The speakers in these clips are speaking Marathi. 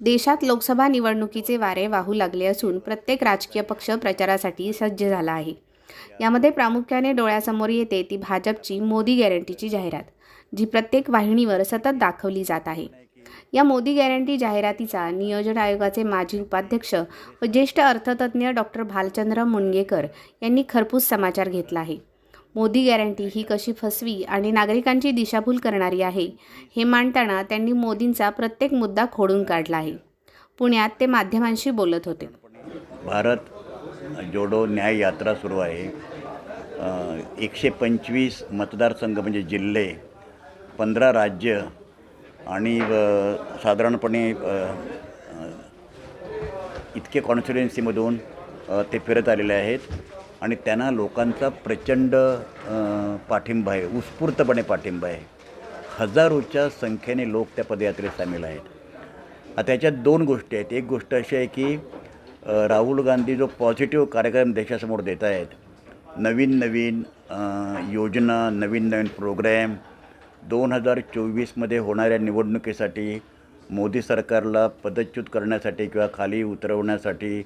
देशात लोकसभा निवडणुकीचे वारे वाहू लागले असून प्रत्येक राजकीय पक्ष प्रचारासाठी सज्ज झाला आहे. यामध्ये प्रामुख्याने डोळ्यासमोर येते ती भाजपची मोदी गॅरंटीची जाहिरात जी प्रत्येक वाहिनीवर सतत दाखवली जात आहे. या मोदी गॅरंटी जाहिरातीचा नियोजन आयोगाचे माजी उपाध्यक्ष व ज्येष्ठ अर्थतज्ज्ञ डॉक्टर भालचंद्र मुणगेकर यांनी खरपूस समाचार घेतला आहे. मोदी गॅरंटी ही कशी फसवी आणि नागरिकांची दिशाभूल करणारी आहे हे मांडताना त्यांनी मोदींचा प्रत्येक मुद्दा खोडून काढला आहे. पुण्यात ते माध्यमांशी बोलत होते. भारत जोडो न्याय यात्रा सुरू आहे. एकशे पंचवीस मतदारसंघ म्हणजे जिल्हे पंधरा राज्य आणि साधारणपणे इतके कॉन्स्टिट्युएन्सीमधून ते फिरत आलेले आहेत. आणि त्यांना लोकांचा प्रचंड पाठिंबा आहे उत्स्फूर्तपणे पाठिंबा आहे. हजारोच्या संख्येने लोक त्या पदयात्रेत सामील आहेत. आता याच्यात दोन गोष्टी आहेत. एक गोष्ट अशी आहे की राहुल गांधी जो पॉझिटिव्ह कार्यक्रम देशासमोर देत आहेत. नवीन नवीन योजना नवीन नवीन प्रोग्रॅम. दोन हजार चोवीसमध्ये होणाऱ्या निवडणुकीसाठी मोदी सरकारला पदच्युत करण्यासाठी किंवा खाली उतरवण्यासाठी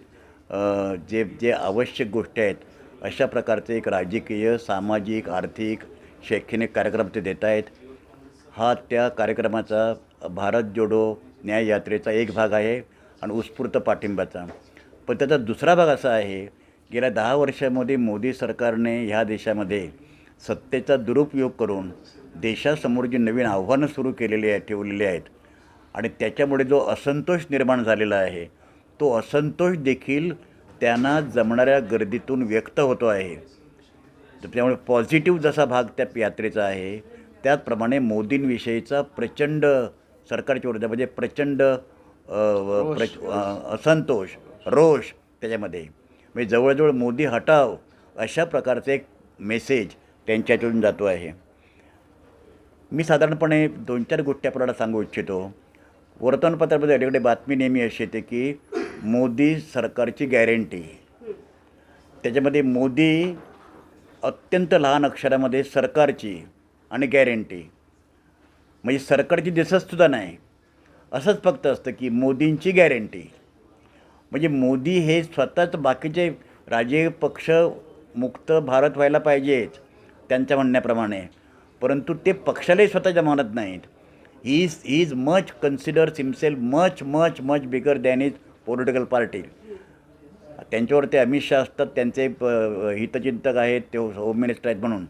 जे जे आवश्यक गोष्टी आहेत अशा प्रकारचे एक राजकीय सामाजिक आर्थिक शैक्षणिक कार्यक्रम ते देत आहेत. हा त्या कार्यक्रमाचा भारत जोडो न्याय यात्रेचा एक भाग आहे आणि उत्स्फूर्त पाठिंब्याचा. पण त्याचा दुसरा भाग असा आहे गेल्या दहा वर्षामध्ये मोदी सरकारने ह्या देशामध्ये सत्तेचा दुरुपयोग करून देशासमोर जी नवीन आव्हानं सुरू केलेली आहेत ठेवलेली आहेत आणि त्याच्यामुळे जो असंतोष निर्माण झालेला आहे तो असंतोष देखील त्यांना जमणाऱ्या गर्दीतून व्यक्त होतो आहे. तर त्यामुळे पॉझिटिव्ह जसा भाग त्या यात्रेचा आहे त्याचप्रमाणे मोदींविषयीचा प्रचंड सरकारच्या विरोधात म्हणजे प्रचंड अ, व- प्र अ, असंतोष रोष त्याच्यामध्ये. म्हणजे जवळजवळ मोदी हटाव अशा प्रकारचे एक मेसेज त्यांच्याकडून जातो आहे. मी साधारणपणे दोन चार गोष्टी आपल्याला सांगू इच्छितो. वर्तमानपत्रामध्ये अलीकडे बातमी नेहमी अशी येते की मोदी सरकारची गॅरंटी. त्याच्यामध्ये मोदी अत्यंत लहान अक्षरामध्ये सरकारची आणि गॅरंटी. म्हणजे सरकारची दिसतसुद्धा नाही. असंच फक्त असतं की मोदींची गॅरंटी. म्हणजे मोदी हे स्वतःच बाकीचे राजकीय पक्ष मुक्त भारत व्हायला पाहिजेच त्यांच्या म्हणण्याप्रमाणे. परंतु ते पक्षालाही स्वतःच्या मानत नाहीत. He is he is much considers himself much much much bigger than is political party त्यांच्यावर ते अमित शहा असतात त्यांचे प हितचिंतक आहेत ते होम मिनिस्टर आहेत म्हणून.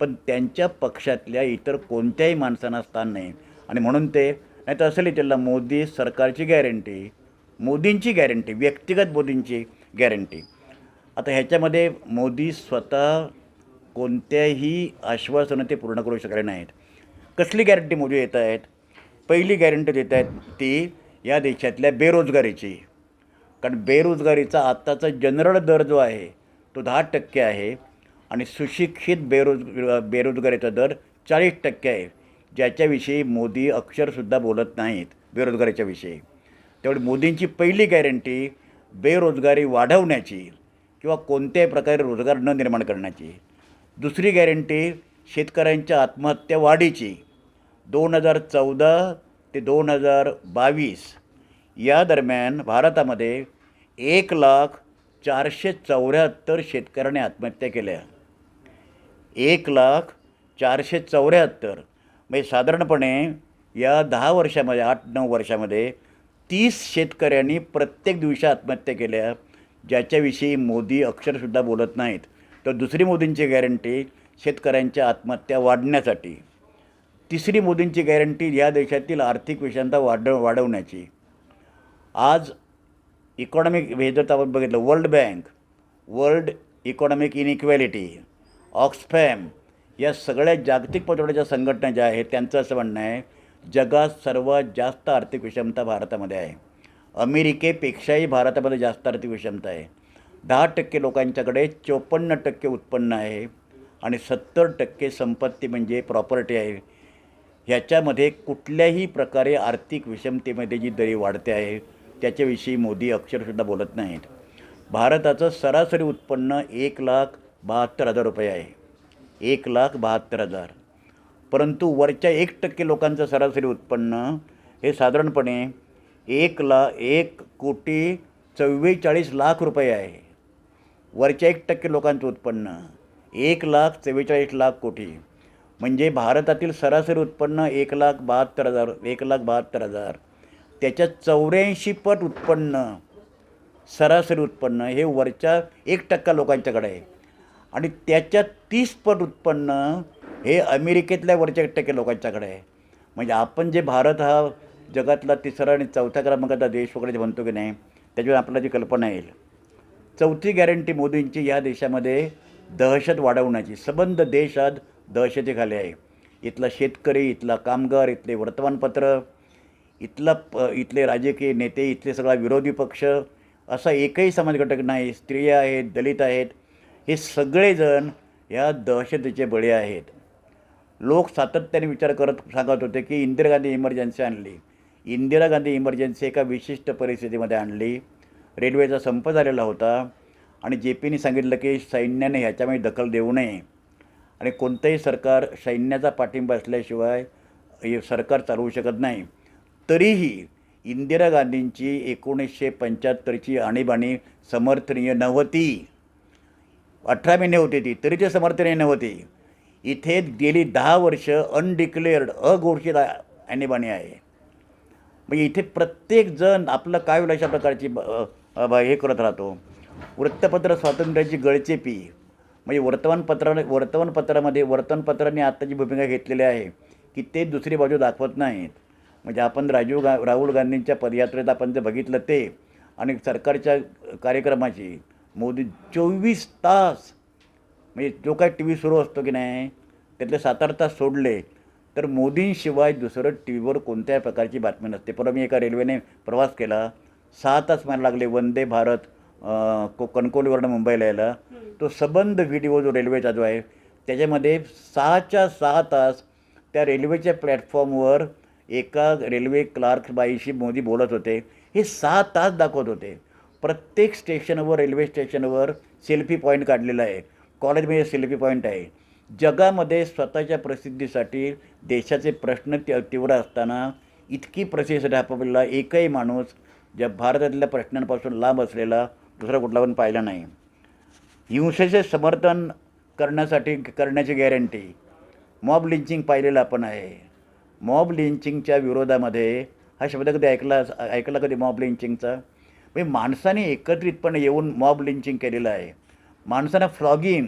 पण त्यांच्या पक्षातल्या इतर कोणत्याही माणसांना स्थान नाही. आणि म्हणून ते नाही तर असेलही त्याला मोदी सरकारची गॅरंटी मोदींची गॅरंटी व्यक्तिगत मोदींची गॅरंटी आता ह्याच्यामध्ये मोदी स्वतः कोणत्याही आश्वासनं ते पूर्ण करू शकले नाहीत. कसली गॅरंटी मोदी देत आहेत? पहिली गॅरंटी देत आहेत ती या देशातल्या बेरोजगारीची. कारण बेरोजगारीचा आत्ताचा जनरल दर जो आहे तो दहा टक्के आहे आणि सुशिक्षित बेरोज बेरोजगारीचा दर चाळीस टक्के आहे. ज्याच्याविषयी मोदी अक्षरसुद्धा बोलत नाहीत बेरोजगारीच्या विषयी. त्यामुळे मोदींची पहिली गॅरंटी बेरोजगारी वाढवण्याची किंवा कोणत्याही प्रकारे रोजगार न निर्माण करण्याची. दुसरी गॅरंटी शेतकऱ्यांच्या आत्महत्या वाढीची. दोन हजार चौदा ते दोन हजार बावीस या दरम्यान भारतामध्ये एक लाख चारशे चौऱ्याहत्तर शेतकऱ्यांनी आत्महत्या केल्या. एक लाख चारशे चौऱ्याहत्तर म्हणजे साधारणपणे या दहा वर्षामध्ये आठ नऊ वर्षामध्ये तीस शेतकऱ्यांनी प्रत्येक दिवशी आत्महत्या केल्या ज्याच्याविषयी मोदी अक्षरसुद्धा बोलत नाहीत. तर दुसरी मोदींची गॅरंटी शेतकऱ्यांच्या आत्महत्या वाढण्यासाठी. तिसरी मोदींची गॅरंटी या देशातील आर्थिक विषमता वाढ वाढवण्याची. आज इकॉनॉमिक हे आपण बघितलं. World bank world economic inequality Oxfam या सगळ्या जागतिक पातळीच्या संघटना ज्या आहेत त्यांचं असं म्हणणं आहे जगात सर्वात जास्त आर्थिक विषमता भारतामध्ये आहे. अमेरिकेपेक्षाही भारतामध्ये जास्त आर्थिक विषमता आहे. दहा टक्के लोकांच्याकडे चोपन्न टक्के उत्पन्न आहे आणि सत्तर टक्के संपत्ती म्हणजे प्रॉपर्टी आहे. ह्याच्यामध्ये कुठल्याही प्रकारे आर्थिक विषमतेमध्ये जी दरी वाढते आहे त्याच्याविषयी मोदी अक्षरशुद्धा बोलत नाहीत. भारताचं सरासरी उत्पन्न एक लाख बहात्तर हजार रुपये आहे. एक लाख बहात्तर हजार. परंतु वरच्या एक टक्के लोकांचं सरासरी उत्पन्न हे साधारणपणे एक ला एक कोटी चव्वेचाळीस लाख रुपये आहे. वरच्या एक टक्के लोकांचं उत्पन्न एक लाख चव्वेचाळीस लाख कोटी. म्हणजे भारतातील सरासरी उत्पन्न एक लाख बहात्तर हजार एक लाख बहात्तर हजार. त्याच्या चौऱ्याऐंशी पट उत्पन्न सरासरी उत्पन्न हे वरच्या एक टक्का लोकांच्याकडे आहे. आणि त्याच्या तीस पट उत्पन्न हे अमेरिकेतल्या वरच्या एक टक्के लोकांच्याकडे आहे. म्हणजे आपण जे भारत हा जगातला तिसरा आणि चौथ्या क्रमांकाचा देश वगैरे जे म्हणतो की नाही त्याच्यावर आपल्याला जी कल्पना येईल. चौथी गॅरंटी मोदींची या देशामध्ये दहशत वाढवण्याची सबंध देशात दहशतीखाली आहे. इथला शेतकरी इथला कामगार इथले वर्तमानपत्र इथला प इथले राजकीय नेते इथले सगळा विरोधी पक्ष असा एकही समाज घटक नाही. स्त्रिया आहेत दलित आहेत हे सगळेजण या दहशतीचे बळी आहेत. लोक सातत्याने विचार करत सांगत होते की इंदिरा गांधी इमर्जन्सी आणली. इंदिरा गांधी इमर्जन्सी एका विशिष्ट परिस्थितीमध्ये आणली. रेल्वेचा संप झालेला होता आणि जे पीने सांगितलं की सैन्याने ह्याच्यामध्ये दखल देऊ नये. आणि कोणतंही सरकार सैन्याचा पाठिंबा असल्याशिवाय हे सरकार चालवू शकत नाही. तरीही इंदिरा गांधींची एकोणीसशे पंच्याहत्तरची आणीबाणी समर्थनीय नव्हती. अठरा महिने होती ती तरी ते समर्थनीय नव्हती. इथे गेली दहा वर्ष अनडिक्लेअर्ड अघोषित आणीबाणी आहे. म्हणजे इथे प्रत्येकजण आपलं काय होईल अशा प्रकारची ब- हे करत राहतो. वृत्तपत्र स्वातंत्र्याची गळचेपी. म्हणजे वर्तमानपत्रा वर्तमानपत्रामध्ये वर्तमानपत्रांनी आत्ताची भूमिका घेतलेली आहे की ते दुसरी बाजू दाखवत नाहीत. म्हणजे आपण राजीव गा राहुल गांधींच्या पदयात्रेत आपण जे बघितलं ते आणि सरकारच्या कार्यक्रमाची मोदी चोवीस तास म्हणजे जो काय टी व्ही सुरू असतो की नाही त्यातले सात आठ तास सोडले तर मोदींशिवाय दुसरं टी व्हीवर कोणत्याही प्रकारची बातमी नसते. परवा मी एका रेल्वेने प्रवास केला सहा तास मला लागले वंदे भारत. को कणकवलीवरनं मुंबईला यायला. तो सबंध व्हिडिओ जो रेल्वेचा जो आहे त्याच्यामध्ये सहाच्या सहा तास त्या रेल्वेच्या प्लॅटफॉर्मवर एका रेल्वे क्लार्क बाईशी मोदी बोलत होते. हे सहा तास दाखवत होते. प्रत्येक स्टेशनवर रेल्वे स्टेशनवर सेल्फी पॉईंट काढलेला आहे. कॉलेजमध्ये सेल्फी पॉईंट आहे. जगामध्ये स्वतःच्या प्रसिद्धीसाठी देशाचे प्रश्न ती तीव्र असताना इतकी प्रसिद्धी आपल्याला एकही माणूस ज्या भारतातल्या प्रश्नांपासून लांब असलेला दुसरा कुठला पण पाहिला नाही. हिंसेचे समर्थन करण्यासाठी करण्याची गॅरंटी मॉब लिंचिंग पाहिलेलं आपण आहे. मॉब लिंचिंगच्या विरोधामध्ये हा शब्द कधी ऐकला ऐकला कधी मॉब लिंचिंगचा म्हणजे माणसाने एकत्रितपणे येऊन मॉब लिंचिंग केलेलं आहे. माणसानं फ्लॉगिंग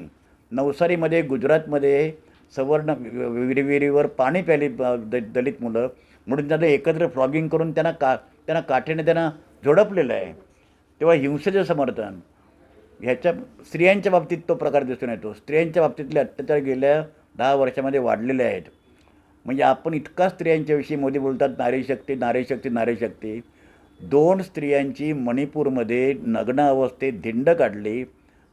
नवसारीमध्ये गुजरातमध्ये सवर्ण विहिरीवर पाणी प्याली द दलित मुलं. म्हणून त्यांना एकत्र फ्लॉगिंग करून त्यांना का त्यांना काठीने त्यांना झोडपलेलं आहे. तेव्हा हिंसेचं समर्थन. ह्याच्या स्त्रियांच्या बाबतीत तो प्रकार दिसून येतो. स्त्रियांच्या बाबतीतले अत्याचार गेल्या दहा वर्षामध्ये वाढलेले आहेत. म्हणजे आपण इतका स्त्रियांच्याविषयी मोदी बोलतात नारी शक्ती नारी शक्ती नारी शक्ती. दोन स्त्रियांची मणिपूरमध्ये नग्न अवस्थेत धिंड काढली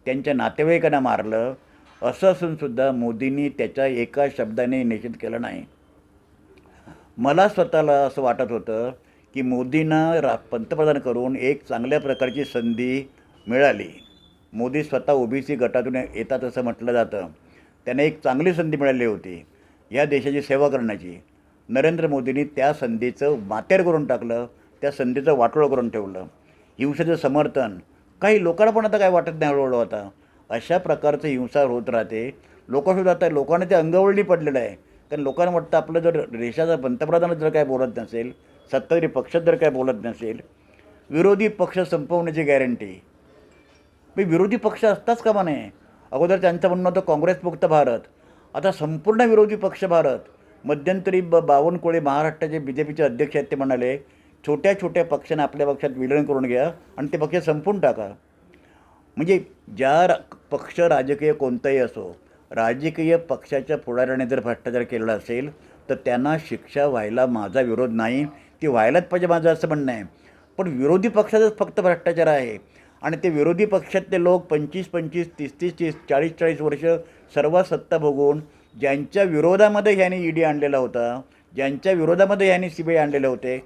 त्यांच्या नातेवाईकांना मारलं. असं असूनसुद्धा मोदींनी त्याच्या एका शब्दाने निषेध केला नाही. मला स्वतःला असं वाटत होतं की मोदींना रा पंतप्रधान करून एक चांगल्या प्रकारची संधी मिळाली. मोदी स्वतः ओबीसी गटातून येतात असं म्हटलं जातं. त्यांना एक चांगली संधी मिळाली होती. या देशाची सेवा करण्याची. नरेंद्र मोदींनी त्या संधीचं मातेर करून टाकलं त्या संधीचं वाटोळं करून ठेवलं. हिंसेचं समर्थन. काही लोकांना पण आता काय वाटत नाही हळूहळू आता. अशा प्रकारचं हिंसा होत राहते. लोकसुद्धा आता लोकांना ते अंगवळणी पडलेलं आहे. कारण लोकांना वाटतं आपलं जर देशाचा पंतप्रधानच जर काय बोलत नसेल सत्ताधारी पक्षात जर काय बोलत नसेल विरोधी पक्ष संपवण्याची गॅरंटी मी विरोधी पक्ष असताच कामा नये अगोदर त्यांचं म्हणणं होतं काँग्रेसमुक्त भारत आता संपूर्ण विरोधी पक्ष भारत मध्यंतरी ब बावनकुळे महाराष्ट्राचे बी जे पीचे अध्यक्ष आहेत ते म्हणाले छोट्या छोट्या पक्षाने आपल्या पक्षात विलीन करून घ्या आणि ते पक्ष संपून टाका. म्हणजे ज्या पक्ष राजकीय कोणताही असो राजकीय पक्षाच्या पुढाऱ्याने जर भ्रष्टाचार केलेला असेल तर त्यांना शिक्षा व्हायला माझा विरोध नाही. ती व्हायलाच पाहिजे माझं असं म्हणणं आहे. पण विरोधी पक्षातच फक्त भ्रष्टाचार आहे. आणि ते विरोधी पक्षातले लोक पंचवीस पंचवीस तीस तीस तीस चाळीस चाळीस वर्ष सर्व सत्ता भोगून ज्यांच्या विरोधामध्ये ह्यांनी ईडी आणलेला होता ज्यांच्या विरोधामध्ये ह्यांनी सी बी आय आणलेले होते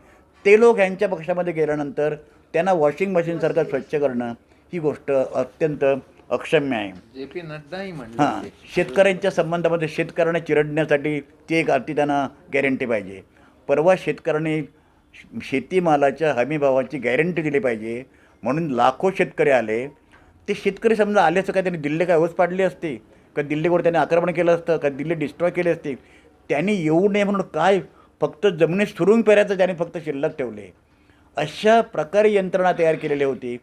ते लोक ह्यांच्या पक्षामध्ये गेल्यानंतर त्यांना वॉशिंग मशीनसारखं स्वच्छ करणं ही गोष्ट अत्यंत अक्षम्य आहे. जे पी नड्डाही म्हणले हां शेतकऱ्यांच्या संबंधामध्ये शेतकऱ्यांना चिरडण्यासाठी ती एक अति त्यांना गॅरंटी पाहिजे. परवा शेतकऱ्यांनी शेतीमालाच्या हमीभावाची गॅरंटी दिली पाहिजे. म्हणून लाखो शेतकरी आले. ते शेतकरी समजा आले असं काय? त्यांनी दिल्ली काय ओस पाडली असते? का दिल्लीवर त्यांनी आक्रमण केलं असतं? का दिल्ली डिस्ट्रॉय केली असते? त्यांनी येऊ नये म्हणून काय? फक्त जमिनीत सुरुंग पेरायचं त्यांनी फक्त शिल्लक ठेवले. अशा प्रकारे यंत्रणा तयार केलेली होती.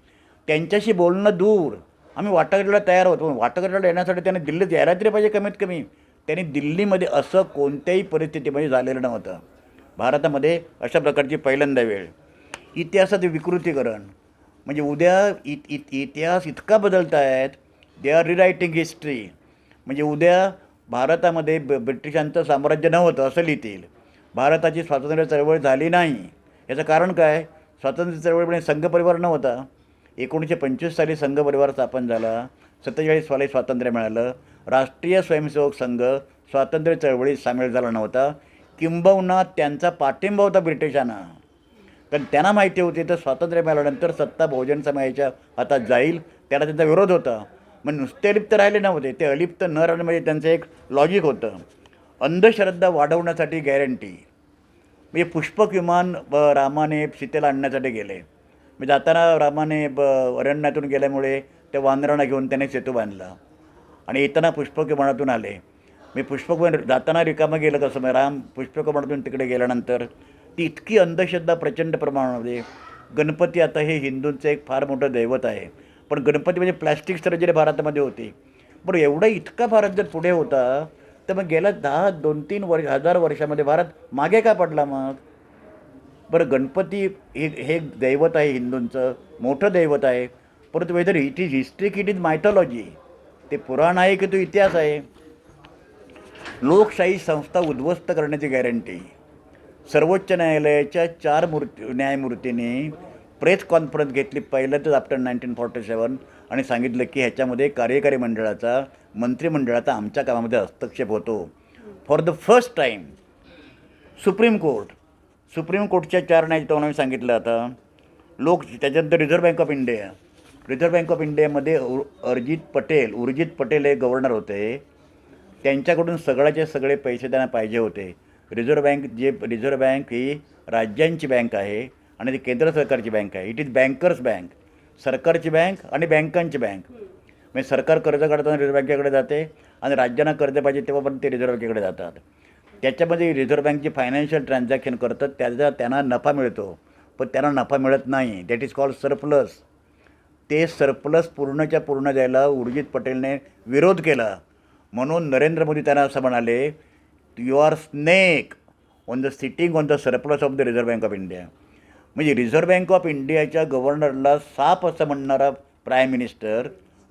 त्यांच्याशी बोलणं दूर. आम्ही वाटाघाटीला तयार होतो. वाटाघाटीला येण्यासाठी त्यांनी दिल्लीत यायला तरी पाहिजे कमीत कमी. त्यांनी दिल्लीमध्ये असं कोणत्याही परिस्थितीमध्ये झालेलं नव्हतं. भारतामध्ये अशा प्रकारची पहिल्यांदा वेळ. इतिहासाचं विकृतीकरण. म्हणजे उद्या इत इत इतिहास इतका बदलत आहेत दे आर रिरायटिंग हिस्ट्री म्हणजे उद्या भारतामध्ये ब ब्रिटिशांचं साम्राज्य नव्हतं असं लिहितील. भारताची स्वातंत्र्य चळवळ झाली नाही. याचं कारण काय? स्वातंत्र्य चळवळीमुळे म्हणजे संघ परिवार नव्हता. एकोणीसशे पंचवीस साली संघ परिवार स्थापन झाला. सत्तेचाळीस साली स्वातंत्र्य मिळालं. राष्ट्रीय स्वयंसेवक संघ स्वातंत्र्य चळवळीत सामील झाला नव्हता. किंबहुना त्यांचा पाठिंबा होता ब्रिटिशांना. कारण त्यांना माहिती होती तर स्वातंत्र्य मिळाल्यानंतर सत्ता बहुजन समाजाच्या हातात जाईल त्याला त्यांचा विरोध होता. मग नुसते अलिप्त राहिले नव्हते ते अलिप्त न राहण्यामध्ये म्हणजे त्यांचं एक लॉजिक होतं. अंधश्रद्धा वाढवण्यासाठी गॅरंटी म्हणजे पुष्पक विमान ब रामाने सीतेला आणण्यासाठी गेले. मी जाताना रामाने ब अरण्यातून गेल्यामुळे त्या वानरांना घेऊन त्याने सेतू बांधला. आणि येताना पुष्पक विमानातून आले. मी पुष्पक जाताना रिकामं गेलं कसं मग राम पुष्पकोमानातून तिकडे गेल्यानंतर ती इतकी अंधश्रद्धा प्रचंड प्रमाणामध्ये गणपती आता हे हिंदूंचं एक फार मोठं दैवत आहे. पण गणपती म्हणजे प्लॅस्टिक सर्जरी भारतामध्ये होती. पण एवढा इतका भारत जर पुढे होता तर मग गेल्या दहा दोन तीन वर्ष हजार वर्षामध्ये भारत मागे का पडला मग? बरं गणपती हे हे दैवत आहे हिंदूंचं मोठं दैवत आहे. परंतु whether it is history it is mythology. ते पुराण आहे की तो इतिहास आहे? लोकशाही संस्था उद्ध्वस्त करण्याची गॅरंटी सर्वोच्च न्यायालयाच्या चार मूर्ती न्यायमूर्तींनी प्रेस कॉन्फरन्स घेतली पहिल्यांदाच आफ्टर नाईन्टीन फॉर्टी सेवन आणि सांगितलं की ह्याच्यामध्ये कार्यकारी मंडळाचा मंत्रिमंडळाचा आमच्या कामामध्ये हस्तक्षेप होतो. For the first time supreme court supreme कोर्टच्या चार न्यायाधीशांनी सांगितलं आता लोक त्याच्यानंतर reserve bank of India reserve bank of इंडियामध्ये उ पटेल उर्जित पटेल हे गव्हर्नर होते. त्यांच्याकडून सगळ्याचे सगळे पैसे त्यांना पाहिजे होते. रिझर्व्ह बँक जे रिझर्व्ह बँक ही राज्यांची बँक आहे आणि ती केंद्र सरकारची बँक आहे. इट इज बँकर्स बँक सरकारची बँक आणि बँकांची बँक म्हणजे सरकार कर्ज काढताना रिझर्व्ह बँकेकडे जाते आणि राज्यांना कर्ज पाहिजे तेव्हा पण ते रिझर्व्ह बँकेकडे जातात. त्याच्यामध्ये रिझर्व्ह बँक फायनान्शियल ट्रान्झॅक्शन करतात त्याचा त्यांना नफा मिळतो. पण त्यांना नफा मिळत नाही. दॅट इज कॉल्ड सरप्लस ते सरप्लस पूर्णच्या पूर्ण द्यायला उर्जित पटेलने विरोध केला. म्हणून नरेंद्र मोदी त्यांना असं म्हणाले you are snake on the sitting on the surplus of the reserve bank of India म्हणजे रिझर्व्ह बँक ऑफ इंडियाच्या गव्हर्नरला साप असं म्हणणारा प्राईम मिनिस्टर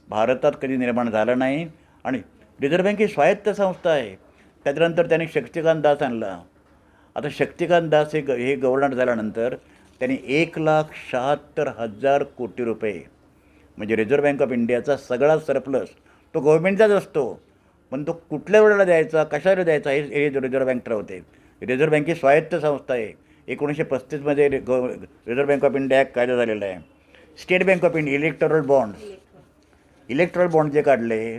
भारतात कधी निर्माण झाला नाही. आणि रिझर्व्ह बँक ही स्वायत्त संस्था आहे. त्याच्यानंतर त्यांनी शक्तिकांत दास आणला. आता शक्तिकांत दास हे ग हे गव्हर्नर झाल्यानंतर त्यांनी एक लाख शहात्तर हजार कोटी रुपये म्हणजे रिझर्व्ह बँक ऑफ इंडियाचा सगळा सरप्लस तो गव्हर्मेंटचाच असतो. पण तो कुठल्या वेळेला द्यायचा कशाला द्यायचा हे हे रिझर्व्ह बँक ठरवते. रिझर्व्ह बँक ही स्वायत्त संस्था आहे. एकोणीसशे पस्तीसमध्ये रि- गव रिझर्व्ह बँक ऑफ इंडिया कायदा झालेला आहे. State bank of India electoral bonds. Electoral bond जे काढले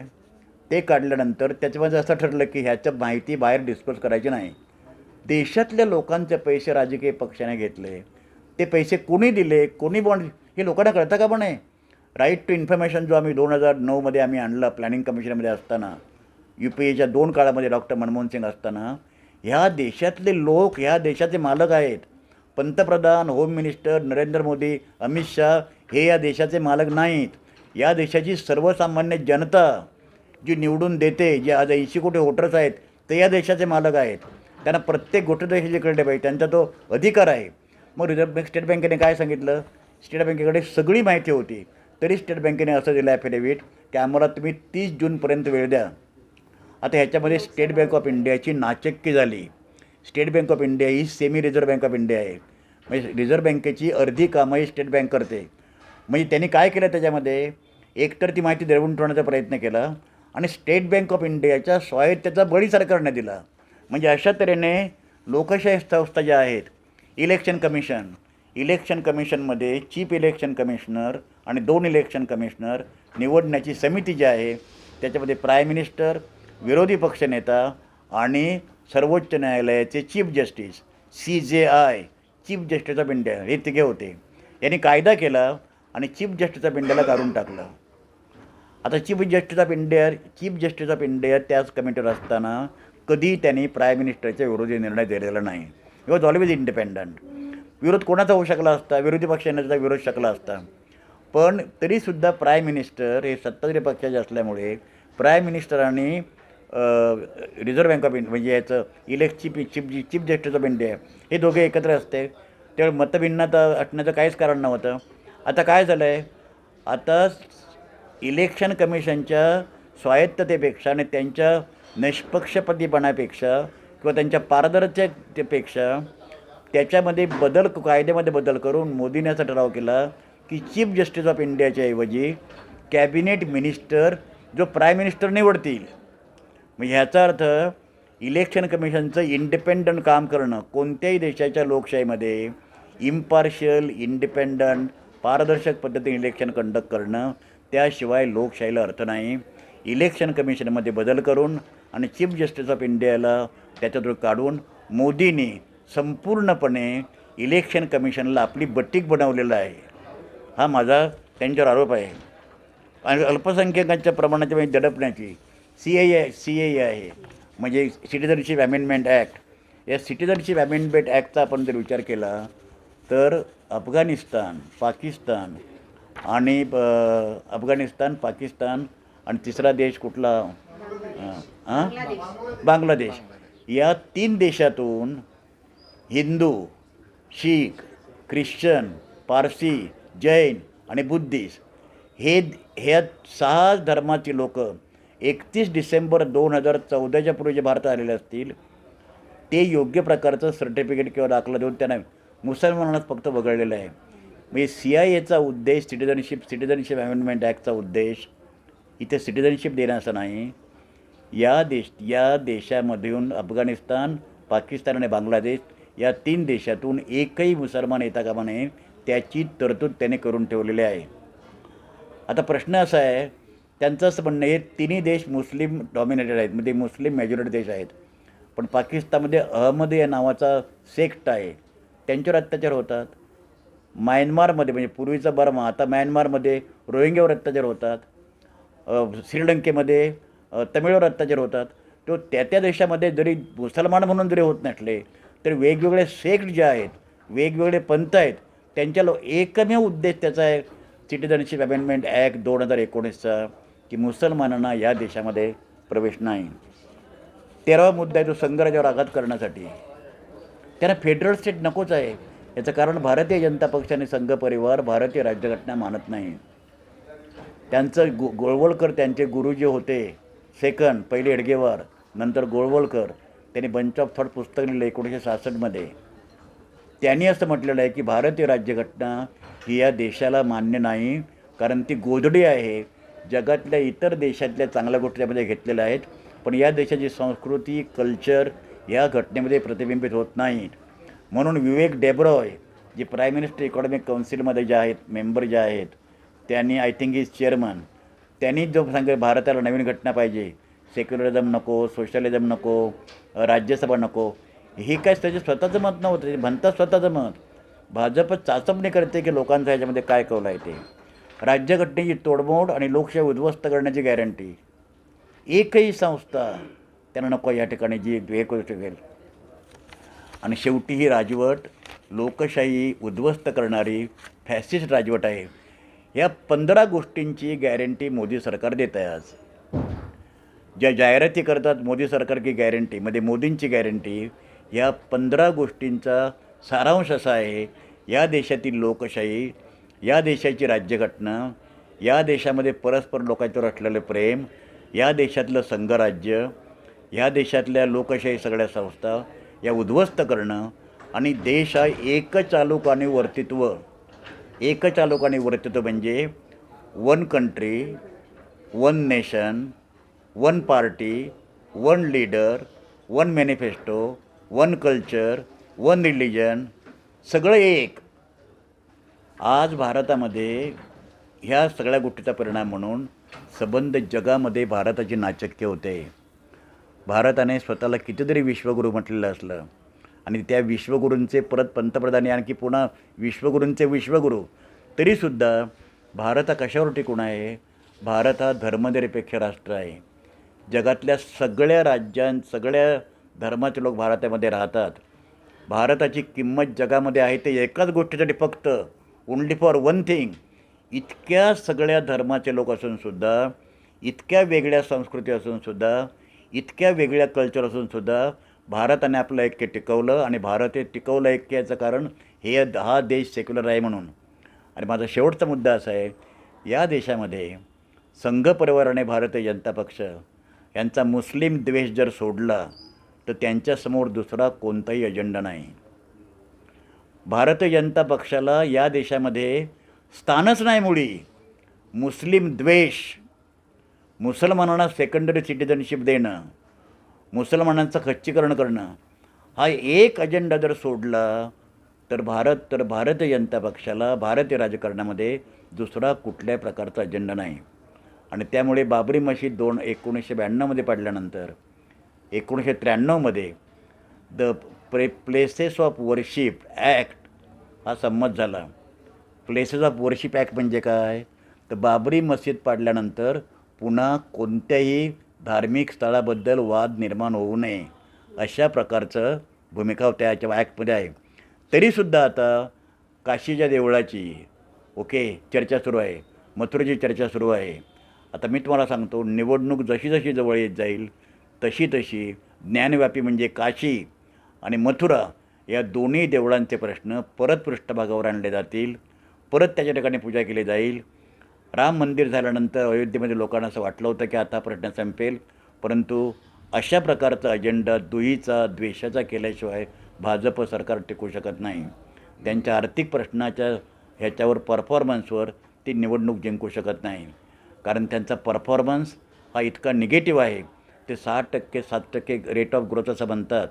ते काढल्यानंतर त्याच्यामध्ये असं ठरलं की ह्याच्या माहिती बाहेर डिस्पोज करायची नाही. देशातल्या लोकांचे पैसे राजकीय पक्षाने घेतले. ते पैसे कोणी दिले कोणी बॉन्ड हे लोकांना कळतं का पण आहे राईट टू इन्फॉर्मेशन जो आम्ही दोन हजार नऊमध्ये आम्ही आणला प्लॅनिंग कमिशनमध्ये असताना यू पी एच्या दोन काळामध्ये डॉक्टर मनमोहन सिंग असताना ह्या देशातले लोक ह्या देशाचे मालक आहेत. पंतप्रधान होम मिनिस्टर नरेंद्र मोदी अमित शाह हे या देशाचे मालक नाहीत. या देशाची सर्वसामान्य जनता जी निवडून देते जे आज ऐंशी कोटी वोटर्स आहेत ते या देशाचे मालक आहेत. त्यांना प्रत्येक गोष्ट देशाची कळले पाहिजे त्यांचा तो अधिकार आहे. मग रिझर्व्ह बँक स्टेट बँकेने काय सांगितलं? स्टेट बँकेकडे सगळी माहिती होती. तरी स्टेट बँकेने असं दिलं ॲफिडेविट की आम्हाला तुम्ही तीस जूनपर्यंत वेळ द्या. आता ह्याच्यामध्ये स्टेट बँक ऑफ इंडियाची नाचक्की झाली. State bank of India he semi reserve bank of India आहे. म्हणजे रिझर्व्ह बँकेची अर्धी कामं ही स्टेट बँक करते. म्हणजे त्यांनी काय केलं त्याच्यामध्ये? एकतर ती माहिती दडवून ठेवण्याचा प्रयत्न केला आणि स्टेट बँक ऑफ इंडियाच्या स्वायत्तेचा बळी सरकारने दिला. म्हणजे अशा तऱ्हेने लोकशाही संस्था ज्या आहेत इलेक्शन कमिशन इलेक्शन कमिशनमध्ये चीफ इलेक्शन कमिशनर आणि दोन इलेक्शन कमिशनर निवडण्याची समिती जी आहे त्याच्यामध्ये प्राईम मिनिस्टर विरोधी पक्षनेता आणि सर्वोच्च न्यायालयाचे chief justice C J I chief justice of India हे तिघे होते. यांनी कायदा केला आणि चीफ जस्टिस ऑफ इंडियाला काढून टाकलं. आता chief justice of India chief justice of India त्याच कमिटीवर असताना कधी त्यांनी प्राईम मिनिस्टरच्या विरोधी निर्णय दिलेला नाही. ही वॉज ऑलवेज इंडिपेंडंट विरोध कोणाचा होऊ शकला असता? विरोधी पक्षांचा विरोध शकला असता. पण तरीसुद्धा प्राईम मिनिस्टर हे सत्ताधारी पक्षाचे असल्यामुळे प्राईम मिनिस्टरांनी रिझर्व्ह बँक ऑफ इंडिया म्हणजे याचं elect chief chief chief justice of India हे दोघे एकत्र असते. त्यावेळी मतभिन्नता असण्याचं काहीच कारण नव्हतं. आता काय झालं आहे आता इलेक्शन कमिशनच्या स्वायत्ततेपेक्षा आणि त्यांच्या निष्पक्षपतीपणापेक्षा किंवा त्यांच्या पारदर्शकतेपेक्षा त्याच्यामध्ये बदल कायद्यामध्ये बदल करून मोदीने असा ठराव केला की चीफ जस्टिस ऑफ इंडियाच्या ऐवजी कॅबिनेट मिनिस्टर जो प्राईम मिनिस्टर निवडतील मग ह्याचा अर्थ इलेक्शन कमिशनचं इंडिपेंडंट काम करणं कोणत्याही देशाच्या लोकशाहीमध्ये इम्पार्शियल इंडिपेंडंट पारदर्शक पद्धतीने इलेक्शन कंडक्ट करणं त्याशिवाय लोकशाहीला अर्थ नाही. इलेक्शन कमिशनमध्ये बदल करून आणि चीफ जस्टिस ऑफ इंडियाला त्याच्यातून काढून मोदींनी संपूर्णपणे इलेक्शन कमिशनला आपली बटीक बनवलेलं आहे. हा माझा त्यांच्यावर आरोप आहे. आणि अल्पसंख्याकांच्या प्रमाणाच्या म्हणजे दडपण्याची. सी ए सी ए आहे. म्हणजे सिटिझनशिप अमेंडमेंट ॲक्ट या सिटिझनशिप अमेंडमेंट ॲक्टचा आपण जर विचार केला तर अफगाणिस्तान पाकिस्तान आणि ब- अफगाणिस्तान पाकिस्तान आणि तिसरा देश कुठला? हां बांगलादेश. या तीन देशातून हिंदू शीख ख्रिश्चन पारसी जैन आणि बुद्धिस्ट हे ह्या सहा धर्माची लोक एकतीस डिसेंबर दोन हजार चौदाच्या पूर्वी जे भारतात आलेले असतील ते योग्य प्रकारचं सर्टिफिकेट किंवा दाखला देऊन त्यांना मुसलमानांनाच फक्त वगळलेलं आहे. म्हणजे सी आय एचा उद्देश सिटिझनशिप सिटिझनशिप अमेंडमेंट ॲक्टचा उद्देश इथे सिटिझनशिप देण्याचा नाही. या देश या देशामधून अफगाणिस्तान पाकिस्तान आणि बांगलादेश या तीन देशातून एकही मुसलमान येता कामा नये त्याची तरतूद त्याने करून ठेवलेली आहे. आता प्रश्न असा आहे त्यांचं असं म्हणणं हे तिन्ही देश मुस्लिम डॉमिनेटेड आहेत. म्हणजे मुस्लिम मेजॉरिटी देश आहेत. पण पाकिस्तानमध्ये अहमद या नावाचा सेक्ट आहे. त्यांच्यावर अत्याचार होतात. म्यानमारमध्ये म्हणजे पूर्वीचा बर्मा आता म्यानमारमध्ये रोहिंग्यावर अत्याचार होतात. श्रीलंकेमध्ये तमिळवर अत्याचार होतात. तो त्या त्या देशामध्ये जरी मुसलमान म्हणून जरी होत नसले तरी वेगवेगळे सेक्ट जे आहेत वेगवेगळे पंथ आहेत त्यांच्या लो एकमेव उद्देश त्याचा आहे. सिटिझनशिप अमेंडमेंट ॲक्ट दोन हजार एकोणीसचा. की मुसलमानांना या देशामध्ये प्रवेश नाही. तेरावा मुद्दा आहे तो संघराज्यावर आघात करण्यासाठी. त्यांना फेडरल स्टेट नकोच आहे. याचं कारण भारतीय जनता पक्ष आणि संघ परिवार भारतीय राज्यघटना मानत नाही. त्यांचं गो गोळवळकर त्यांचे गुरुजी होते सेकंड पहिले हेडगेवार नंतर गोळवळकर त्यांनी बंच ऑफ थॉट पुस्तक लिहिलं एकोणीसशे सहासष्टमध्ये त्यांनी असं म्हटलेलं आहे की भारतीय राज्यघटना ही या देशाला मान्य नाही कारण ती गोधडी आहे. जगातल्या इतर देशातल्या चांगल्या गोष्टीमध्ये घेतलेल्या आहेत पण या देशाची संस्कृती कल्चर या घटनेमध्ये प्रतिबिंबित होत नाहीत म्हणून विवेक डेब्रॉय जे प्राईम मिनिस्टर इकॉनॉमिक काउन्सिलमध्ये जे आहेत मेंबर जे आहेत त्यांनी आय थिंक इज चेअरमन. त्यांनी जो सांगेल भारताला नवीन घटना पाहिजे. सेक्युलरिझम नको सोशलिझम नको राज्यसभा नको. हे काय त्याचे स्वतःचं मत नव्हतं ते म्हणतात स्वतःचं मत. भाजप चाचपणी करते की लोकांचं ह्याच्यामध्ये काय कौल आहे ते. राज्यघटनेची तोडमोड आणि लोकशाही उद्ध्वस्त करण्याची गॅरंटी एकही संस्था त्यांना नको या ठिकाणी जी एक करू आणि शेवटी ही राजवट लोकशाही उद्ध्वस्त करणारी फॅसिस्ट राजवट आहे. या पंधरा गोष्टींची गॅरंटी मोदी सरकार देत आहे आज. ज्या जाहिराती करतात मोदी सरकार की गॅरंटी म्हणजे मोदींची गॅरंटी या पंधरा गोष्टींचा सारांश असा आहे या देशातील लोकशाही या देशाची राज्यघटना या देशामध्ये परस्पर लोकांच्यावर असलेलं प्रेम या देशातलं संघराज्य या देशातल्या लोकशाही सगळ्या संस्था या उद्ध्वस्त करणं आणि देश हा एकचालुक आणि वर्तित्व एकचालुक आणि वर्तित्व म्हणजे one country one nation one party one leader one manifesto one culture one religion सगळं एक. आज भारतामध्ये ह्या सगळ्या गोष्टीचा परिणाम म्हणून सबंध जगामध्ये भारताची नाचक्य होते. भारताने स्वतःला कितीतरी विश्वगुरू म्हटलेलं असलं आणि त्या विश्वगुरूंचे परत पंतप्रधान आणखी पुन्हा विश्वगुरूंचे विश्वगुरू तरीसुद्धा भारत हा कशावर टिकून आहे? भारत हा धर्मनिरपेक्ष राष्ट्र आहे. जगातल्या सगळ्या राज्यां सगळ्या धर्माचे लोक भारतामध्ये राहतात. भारताची किंमत जगामध्ये आहे ते एकाच गोष्टीसाठी फक्त ओन्ली फॉर वन थिंग इतक्या सगळ्या धर्माचे लोक असूनसुद्धा इतक्या वेगळ्या संस्कृती असूनसुद्धा इतक्या वेगळ्या कल्चर असूनसुद्धा भारताने आपलं ऐक्य टिकवलं आणि भारत हे टिकवलं ऐक्याचं कारण हे हा देश सेक्युलर आहे म्हणून. आणि माझा शेवटचा मुद्दा असा आहे या देशामध्ये संघ परिवार आणि भारतीय जनता पक्ष यांचा मुस्लिम द्वेष जर सोडला तर त्यांच्यासमोर दुसरा कोणताही एजेंडा नाही. भारतीय जनता पक्षाला या देशामध्ये स्थानच नाही मुळी. मुस्लिम द्वेष. मुसलमानांना सेकंडरी सिटिझनशिप देणं. मुसलमानांचं खच्चीकरण करणं. हा एक अजेंडा जर सोडला तर भारत तर भारतीय जनता पक्षाला भारतीय राजकारणामध्ये दुसरा कुठल्याही प्रकारचा अजेंडा नाही. आणि त्यामुळे बाबरी मशीद दोन एकोणीसशे ब्याण्णवमध्ये पडल्यानंतर एकोणीसशे त्र्याण्णवमध्ये द प्रे प्लेसेस ऑफ वर्शिप ॲक्ट हा संमत झाला. प्लेसेस ऑफ वर्शिप ॲक्ट म्हणजे काय? तर बाबरी मस्जिद पाडल्यानंतर पुन्हा कोणत्याही धार्मिक स्थळाबद्दल वाद निर्माण होऊ नये अशा प्रकारचं भूमिका त्याच्या ॲक्टमध्ये आहे. तरीसुद्धा आता काशीच्या देवळाची ओके चर्चा सुरू आहे. मथुरेची चर्चा सुरू आहे. आता मी तुम्हाला सांगतो निवडणूक जशी जशी जवळ येत जाईल तशी तशी ज्ञानव्यापी म्हणजे काशी आणि मथुरा या दोन्ही देवळांचे प्रश्न परत पृष्ठभागावर आणले जातील परत त्याच्या ठिकाणी पूजा केली जाईल. राम मंदिर झाल्यानंतर अयोध्येमध्ये लोकांना असं वाटलं होतं की आता प्रश्न संपेल परंतु अशा प्रकारचा अजेंडा दुहीचा द्वेषाचा केल्याशिवाय भाजप सरकार टिकू शकत नाही. त्यांच्या आर्थिक प्रश्नाच्या ह्याच्यावर परफॉर्मन्सवर ती निवडणूक जिंकू शकत नाही. कारण त्यांचा परफॉर्मन्स हा इतका निगेटिव्ह आहे ते सहा टक्के सात टक्के रेट ऑफ ग्रोथ असं म्हणतात.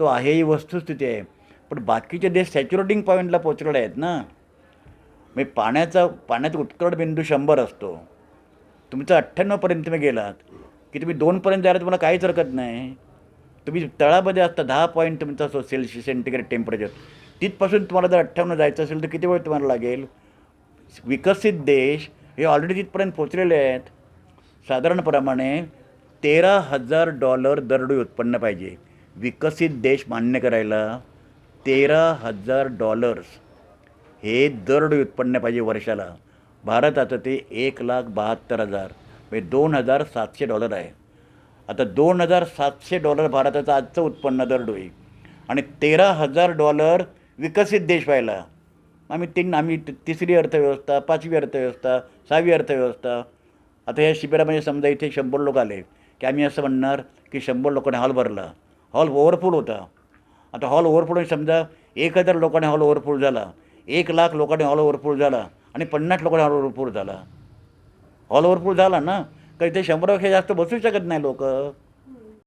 तो आहे ही वस्तुस्थिती आहे. पण बाकीचे देश सॅच्युरेटिंग पॉईंटला पोचलेले आहेत ना. म्हणजे पाण्याचा पाण्याचा उत्कट बिंदू शंभर असतो. तुमचा अठ्ठ्याण्णवपर्यंत तुम्ही गेलात. की तुम्ही दोनपर्यंत जायला तुम्हाला काहीच हरकत नाही. तुम्ही तळामध्ये असता दहा पॉईंट तुमचा असतो सेल्सिअस सेंटीग्रेड टेम्परेचर तिथपासून तुम्हाला जर अठ्ठ्याण्णव जायचं असेल तर किती वेळ तुम्हाला लागेल? विकसित देश हे ऑलरेडी तिथपर्यंत पोचलेले आहेत. साधारणप्रमाणे तेरा हजार डॉलर दरडोई उत्पन्न पाहिजे. विकसित देश मान्य करायला तेरा हजार डॉलर्स हे दरडोई उत्पन्न पाहिजे वर्षाला. भारताचं ते एक लाख बहात्तर हजार म्हणजे दोन हजार सातशे डॉलर आहे. आता दोन हजार सातशे डॉलर भारताचं आजचं उत्पन्न दरडोई. आणि तेरा हजार डॉलर विकसित देश व्हायला. आम्ही तीन आम्ही तिसरी अर्थव्यवस्था पाचवी अर्थव्यवस्था सहावी अर्थव्यवस्था. आता या शिबिरामध्ये समजा इथे शंभर लोक आले की आम्ही असं म्हणणार की शंभर लोकांनी हॉल भरला. हॉल ओव्हरफुल होता. आता हॉल ओव्हरफुल समजा एक हजार लोकांनी हॉल ओव्हरफुल झाला एक लाख लोकांनी हॉल ओव्हरफुल झाला आणि पन्नास लोकांनी हॉल ओव्हरफुल झाला. हॉल ओव्हरफुल झाला ना? काही ते शंभरपेक्षा जास्त बसू शकत नाही लोक.